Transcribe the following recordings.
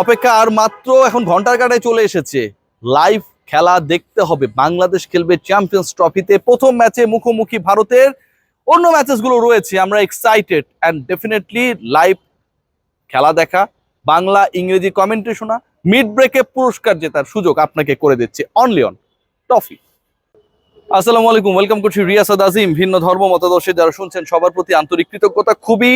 অপেক্ষা আর মাত্র এখন ঘণ্টার কাটায় চলে এসেছে। লাইভ খেলা দেখতে হবে। বাংলাদেশ খেলবে চ্যাম্পিয়ন্স ট্রফিতে প্রথম ম্যাচে মুখোমুখি ভারতের। অন্য ম্যাচেসগুলো রয়েছে। আমরা এক্সাইটেড অ্যান্ড ডেফিনেটলি লাইভ খেলা দেখা। বাংলা, ইংরেজি কমেন্ট্রি শোনা। মিড ব্রেকে পুরস্কার জেতার সুযোগ আপনাকে করে দিচ্ছে অনলি অন টফি আসসালামু আলাইকুম। ওয়েলকাম করছি রিয়াসাদ আজিম। ভিন্ন ধর্ম মতাদর্শে যারা শুনছেন, সবার প্রতি আন্তরিক কৃতজ্ঞতা। খুবই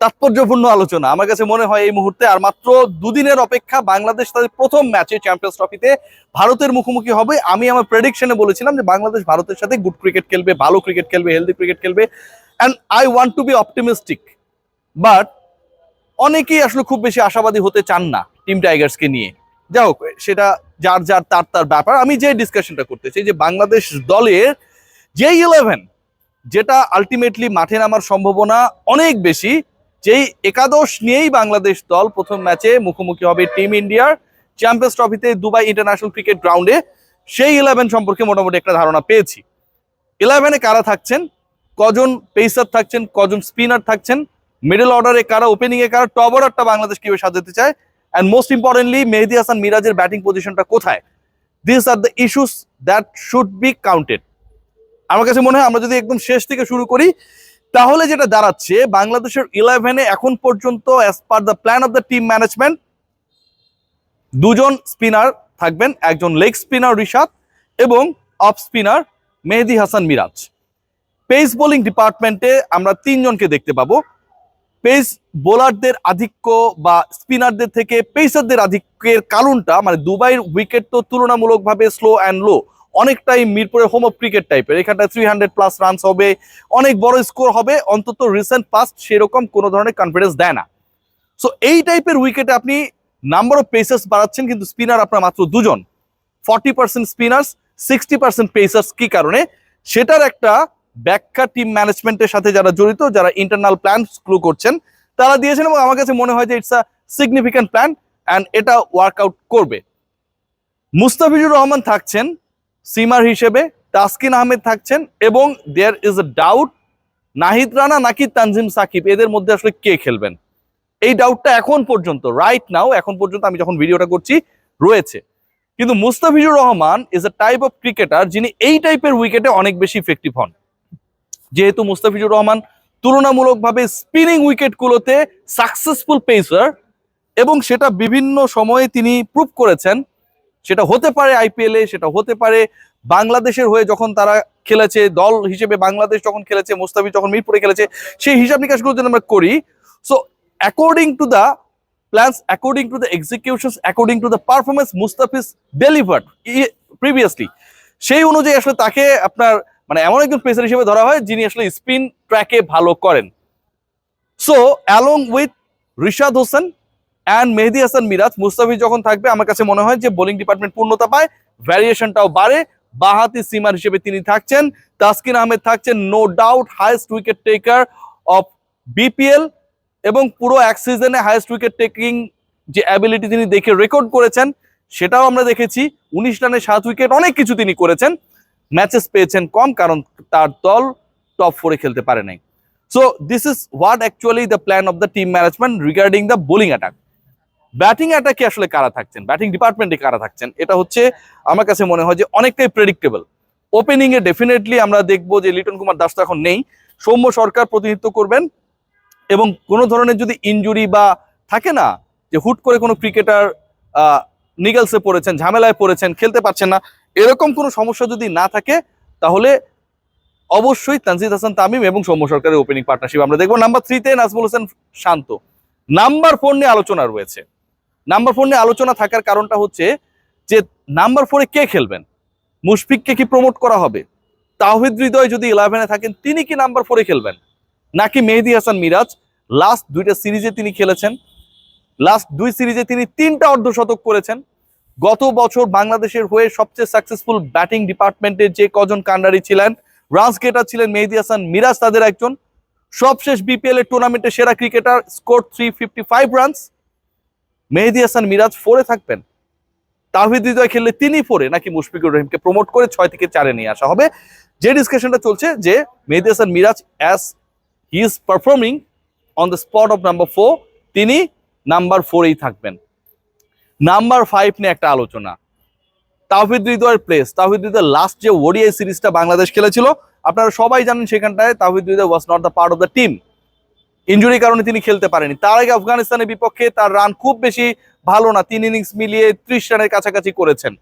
তাৎপর্যপূর্ণ আলোচনা। আমার কাছে মনে হয় এই মুহূর্তে আর মাত্র দুদিনের অপেক্ষা বাংলাদেশ তাদের প্রথম ম্যাচে চ্যাম্পিয়ন্স ট্রফিতে ভারতের মুখোমুখি হবে। আমি আমার প্রেডিকশনে বলেছিলাম যে বাংলাদেশ ভারতের সাথে গুড ক্রিকেট খেলবে, ভালো ক্রিকেট খেলবে হেলদি ক্রিকেট খেলবে। And I want to be optimistic but অনেকেই আসলে খুব বেশি আশাবাদী হতে চান না টিম টাইগার্সকে নিয়ে। যাই হোক, সেটা যার যার তার তার ব্যাপার। আমি যে ডিসকাশনটা করতে চাই যে বাংলাদেশ দলের যে ইলেভেন যেটা আলটিমেটলি মাঠে নামার সম্ভাবনা অনেক বেশি যেই একাদশ নিয়েই বাংলাদেশ দল প্রথম ম্যাচে মুখোমুখি হবে টিম ইন্ডিয়ার চ্যাম্পিয়ন্স ট্রফিতে দুবাই ইন্টারন্যাশনাল ক্রিকেট গ্রাউন্ডে, সেই ইলেভেন সম্পর্কে মোটামুটি একটা ধারণা পেয়েছি। ইলেভেনে কারা থাকছেন? কজন পেসার থাকছেন? কজন স্পিনার থাকছেন? মিডল অর্ডারে কারা? ওপেনিংয়ে কারা? টপ অর্ডারটা বাংলাদেশ কীভাবে সাজাতে চায়? And most importantly Mehedi Hasan মিরাজের ব্যাটিং পজিশনটা কোথায়? This are the issues that should be counted আমার কাছে মনে হয় আমরা যদি একদম শেষ থেকে শুরু করি তাহলে যেটা দাঁড়াচ্ছে, বাংলাদেশের ইলেভেনে এখন পর্যন্ত as per the plan of the team management দুজন স্পিনার থাকবেন, একজন লেগ স্পিনার রিশাদ এবং off spinner Mehedi Hasan Miraz. Pace bowling ডিপার্টমেন্টে আমরা তিনজনকে দেখতে পাবো। পেস বোলারদের আধিক্য বা স্পিনারদের থেকে পেসারদের আধিক্যের কারণটা মানে দুবাইয়ের উইকেট তো তুলনামূলকভাবে স্লো অ্যান্ড লো অনেকটাই মিরপুরে হোম অফ ক্রিকেট টাইপের এখানটায় থ্রি হান্ড্রেড প্লাস রানস হবে। অনেক বড় স্কোর হবে। অন্তত রিসেন্ট পাস্ট সেরকম কোনো ধরনের কনফিডেন্স দেয় না। সো এই টাইপের উইকেটে আপনি নাম্বার অফ পেসার্স বাড়াচ্ছেন, কিন্তু স্পিনার আপনার মাত্র দুজন। Forty percent spinners sixty percent pacers কি কারণে? সেটার একটা ব্যাখ্যা টিম ম্যানেজমেন্টের সাথে যারা জড়িত, যারা ইন্টারনাল প্ল্যান স্ক্রু করছেন, তারা দিয়েছেন এবং আমার কাছে মনে হয় যে it's a significant plan and এটা ওয়ার্কআউট করবে। মুস্তাফিজুর রহমান থাকছেন সিমার হিসেবে তাসকিন আহমেদ থাকছেন এবং there is a doubt Nahid Rana নাকি তানজিম সাকিব? এদের মধ্যে আসলে কে খেলবেন? এই ডাউটটা এখন পর্যন্ত রাইট নাও এখন পর্যন্ত আমি যখন ভিডিওটা করছি, রয়েছে। কিন্তু Mustafizur Rahman is a type of cricketer যিনি এই টাইপের উইকেটে অনেক বেশি ইফেক্টিভ হন। যেহেতু মুস্তাফিজুর রহমান তুলনামূলকভাবে স্পিনিং উইকেটগুলোতে সাকসেসফুল পেসার এবং সেটা বিভিন্ন সময়ে তিনি প্রুভ করেছেন সেটা হতে পারে আইপিএলে সেটা হতে পারে বাংলাদেশের হয়ে যখন তারা খেলেছে, দল হিসেবে বাংলাদেশ যখন খেলেছে, মুস্তাফিজ যখন মিরপুরে খেলেছে, সেই হিসাব নিকাশগুলো যদি আমরা করি। So according to the plans according to the execution according to the performance Mustafiz delivered previously সেই অনুযায়ী আসলে তাকে আপনার মানে এমন একজন পেসার হিসেবে ধরা হয় যিনি আসলে স্পিন ট্র্যাকে ভালো করেন। So along with Rishad Hossain and Mehedi Hasan Miraz Mustafiz যখন থাকবে, আমার কাছে মনে হয় যে বোলিং ডিপার্টমেন্ট পূর্ণতা পায় ভ্যারিয়েশনটাও বাড়ে। বাহাতি সিমার হিসেবে তিনি থাকছেন, তাসকিন আহমেদ থাকছেন no doubt highest wicket taker of BPL এবং পুরো এক সিজনে হাইয়েস্ট উইকেট টেকিং যে অ্যাবিলিটি তিনি দেখে রেকর্ড করেছেন, সেটাও আমরা দেখেছি। উনিশ রানে সাত উইকেট অনেক কিছু তিনি করেছেন। ম্যাচেস পেয়েছেন কম, কারণ তার দল টপ ফোরে খেলতে পারে নাই। So this is what actually the plan of the team management regarding the bowling attack batting অ্যাটাকে আসলে কারা থাকছেন? ব্যাটিং ডিপার্টমেন্টে কারা থাকছেন? এটা হচ্ছে আমার কাছে মনে হয় যে অনেকটাই প্রেডিক্টেবল ওপেনিং এ ডেফিনেটলি আমরা দেখব যে লিটন কুমার দাস তো এখন নেই। সৌম্য সরকার প্রতিনিধিত্ব করবেন এবং কোনো ধরনের যদি ইনজুরি বা থাকে না, যে হুট করে কোনো ক্রিকেটার নিগলসে পড়েছেন, ঝামেলায় পড়েছেন, খেলতে পারছেন না, এরকম কোনো সমস্যা যদি না থাকে, তাহলে অবশ্যই তানজিদ হাসান তামিম এবং সৌম্য সরকারের ওপেনিং পার্টনারশিপ আমরা দেখব নাম্বার থ্রিতে নাজমুল হোসেন শান্ত। নাম্বার ফোর নিয়ে আলোচনা রয়েছে। নাম্বার ফোর নিয়ে আলোচনা থাকার কারণটা হচ্ছে যে নাম্বার ফোরে কে খেলবেন? মুশফিককে কি প্রমোট করা হবে? তাহিদ হৃদয় যদি ইলেভেনে থাকেন, তিনি কি নাম্বার ফোরে খেলবেন? নাকি মেহেদি হাসান মিরাজ? লাস্ট দুইটা সিরিজে তিনি খেলেছেন। লাস্ট দুই সিরিজে তিনি তিনটা অর্ধশতক করেছেন। গত বছর বাংলাদেশের হয়ে সবচেয়ে সাকসেসফুল ব্যাটিং ডিপার্টমেন্টে যে কজন কান্ডারি ছিলেন রান্স গেটার ছিলেন মেহেদি হাসান মিরাজ, তাদের একজন। সবশেষ বিপিএল এর টুর্নামেন্টে সেরা cricketer score three fifty five runs Mehedi Hasan Miraz ফোরে থাকবেন। তাহিদ হৃদয় খেললে তিনি ফোরে নাকি মুশফিকুর রহিমকে প্রমোট করে ছয় থেকে চারে নিয়ে আসা হবে? যে ডিসকাশনটা চলছে, যে Mehedi Hasan Miraz as he is performing on the spot of number four তিনি নাম্বার ফোরেই থাকবেন। নাম্বার ফাইভ নিয়ে একটা আলোচনা। তাওহিদ হৃদয়ের প্লেস তাওহিদ হৃদয়ের লাস্ট যে ওডিআই সিরিজটা বাংলাদেশ খেলেছিল, আপনারা সবাই জানেন সেখানটায় Towhid Hridoy was not the part of the team ইঞ্জুরির কারণে তিনি খেলতে পারেনি। তার আগে আফগানিস্তানের বিপক্ষে তার রান খুব বেশি ভালো না, তিন ইনিংস মিলিয়ে ত্রিশ রানের কাছাকাছি করেছেন।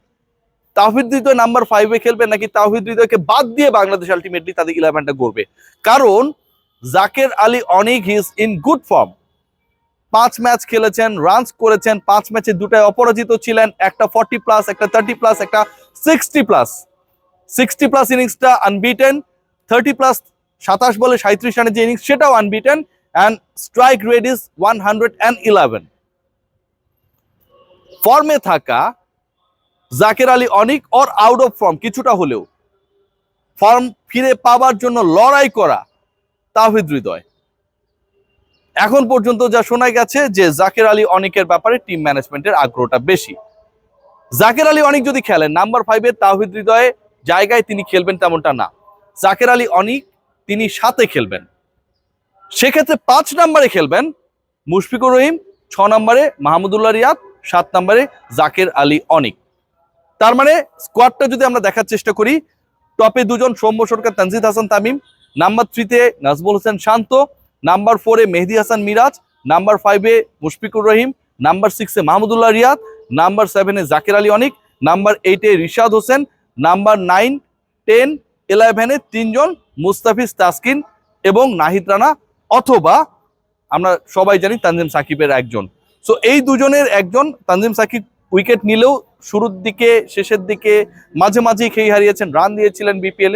তাওহিদ হৃদয় নাম্বার ফাইভে খেলবেন নাকি তাওহিদ হৃদয়কে বাদ দিয়ে বাংলাদেশ আলটিমেটলি তাদের ইলেভেনটা করবে কারণ জাকের আলী অনেক হিজ ইন গুড ফর্ম পাঁচ ম্যাচ খেলেছেন রানস করেছেন, পাঁচ ম্যাচে দুটায় অপরাজিত ছিলেন, একটা ফর্টি প্লাস একটা থার্টি প্লাস একটা সিক্সটি প্লাস সিক্সটি প্লাস ইনিংসটা আনবিটেন থার্টি প্লাস সাতাশ বলে সাঁত্রিশ রানের যে ইনিংস সেটাও unbeaten is one hundred and eleven ফর্মে থাকা Jaker Ali Anik or out of form কিছুটা হলেও। ফর্ম ফিরে পাবার জন্য লড়াই করা তাহিদ হৃদয়। এখন পর্যন্ত যা শোনা গেছে যে জাকের আলী অনিকের ব্যাপারে টিম ম্যানেজমেন্টের আগ্রহটা বেশি। জাকের আলী অনিক যদি খেলেন নাম্বার ফাইভে তাহিদ হৃদয়ে জায়গায় তিনি খেলবেন তেমনটা না। জাকের আলী অনিক তিনি সাথে খেলবেন। সেক্ষেত্রে পাঁচ নম্বরে খেলবেন মুশফিকুর রহিম, ছ নম্বরে মাহমুদুল্লাহ রিয়াদ, সাত নম্বরে জাকের আলী অনিক। তার মানে স্কোয়াডটা যদি আমরা দেখার চেষ্টা করি, টপে দুজন সৌম্য সরকার তানজিদ হাসান তামিম, নাম্বার থ্রিতে নাজমুল হোসেন শান্ত, নাম্বার ফোরে মেহেদি হাসান মিরাজ, নাম্বার ফাইভে মুশফিকুর রহিম, নাম্বার সিক্সে মাহমুদুল্লাহ রিয়াদ, নাম্বার সেভেনে জাকির আলী অনিক, নাম্বার এইটে Rishad Hossain, number nine ten ইলেভেনে তিনজন মুস্তাফিজ তাসকিন এবং নাহিদ রানা অথবা আমরা সবাই জানি তানজিম সাকিবের একজন। সো এই দুজনের একজন তানজিম সাকিব উইকেট নিলেও শুরুর দিকে, শেষের দিকে মাঝে মাঝেই খেয়ে হারিয়েছেন রান দিয়েছিলেন বিপিএল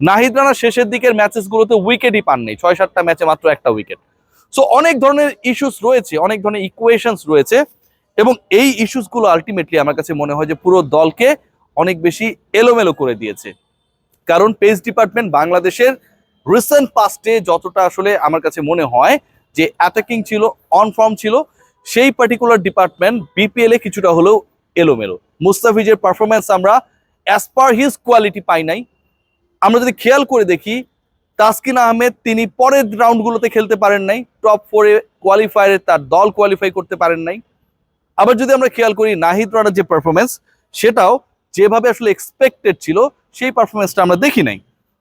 নাহিদ রানা শেষের দিকের ম্যাচেসগুলোতে উইকেটই পাননি ছয় সাতটা ম্যাচে মাত্র একটা উইকেট সো অনেক ধরনের ইস্যুস রয়েছে, অনেক ধরনের ইকুয়েশনস রয়েছে এবং এই ইস্যুসগুলো আলটিমেটলি আমার কাছে মনে হয় যে পুরো দলকে অনেক বেশি এলোমেলো করে দিয়েছে। কারণ পেস ডিপার্টমেন্ট বাংলাদেশের রিসেন্ট পাস্টে যতটা আসলে আমার কাছে মনে হয় যে অ্যাটাকিং ছিল অন ফর্ম ছিল, সেই পার্টিকুলার ডিপার্টমেন্ট বিপিএল কিছুটা হলেও এলোমেলো। মুস্তাফিজের পারফরমেন্স আমরা অ্যাজ পার হিজ কোয়ালিটি পাই নাই। আমরা যদি খেয়াল করে দেখি, তাসকিন আহমেদ তিনি পরের রাউন্ডগুলোতে খেলতে পারেন নাই টপ ফোরে কোয়ালিফায়ারে তার দল কোয়ালিফাই করতে পারেন নাই। আবার যদি আমরা খেয়াল করি নাহিদ রানার যে পারফরমেন্স সেটাও যেভাবে আসলে এক্সপেক্টেড ছিল, সেই পারফরমেন্সটা আমরা দেখি নাই।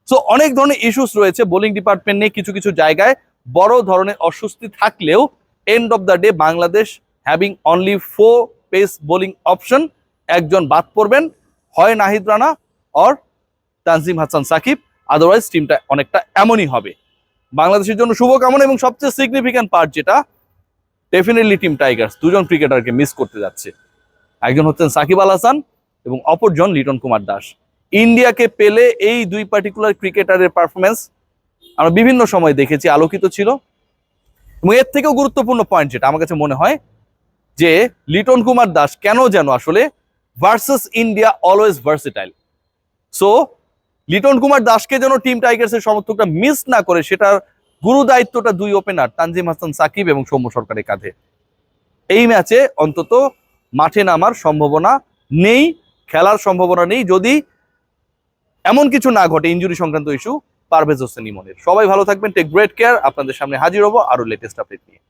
সো অনেক ধরনের ইস্যুস রয়েছে বোলিং ডিপার্টমেন্ট নিয়ে কিছু কিছু জায়গায়। বড় ধরনের অস্বস্তি থাকলেও end of the day Bangladesh having only four pace bowling option একজন বাদ পড়বেন, হয় নাহিদ রানা অর তানজিম হাসান সাকিব। আদারওয়াইজ টিমটা অনেকটা এমনই হবে। বাংলাদেশের জন্য শুভকামনা এবং সবচেয়ে সিগনিফিক্যান্ট পার্ট যেটা ডেফিনেটলি টিম টাইগার্স দুজন ক্রিকেটারকে মিস করতে যাচ্ছে। একজন হচ্ছেন সাকিব আল হাসান এবং অপরজন লিটন কুমার দাস। ইন্ডিয়াকে পেলে এই দুই পার্টিকুলার ক্রিকেটারের পারফরমেন্স আমরা বিভিন্ন সময় দেখেছি, আলোকিত ছিল। এবং এর থেকেও গুরুত্বপূর্ণ পয়েন্ট যেটা আমার কাছে মনে হয় যে, লিটন কুমার দাস কেন যেন আসলে versus India always versatile so Liton Kumar দাসকে যেন টিম টাইগার্সের সমর্থকরা মিস না করে, সেটার গুরু দায়িত্বটা দুই ওপেনার তানজিম হাসান, সাকিব এবং সৌম্য সরকারের কাঁধে। এই ম্যাচে অন্তত মাঠে নামার সম্ভাবনা নেই, খেলার সম্ভাবনা নেই। যদি এমন কিছু না ঘটে ইঞ্জুরি সংক্রান্ত ইস্যু পারভেজ হোসেন ইমনের। সবাই ভালো থাকবেন টেক গ্রেট কেয়ার আপনাদের সামনে হাজির হব আরও লেটেস্ট আপডেট নিয়ে।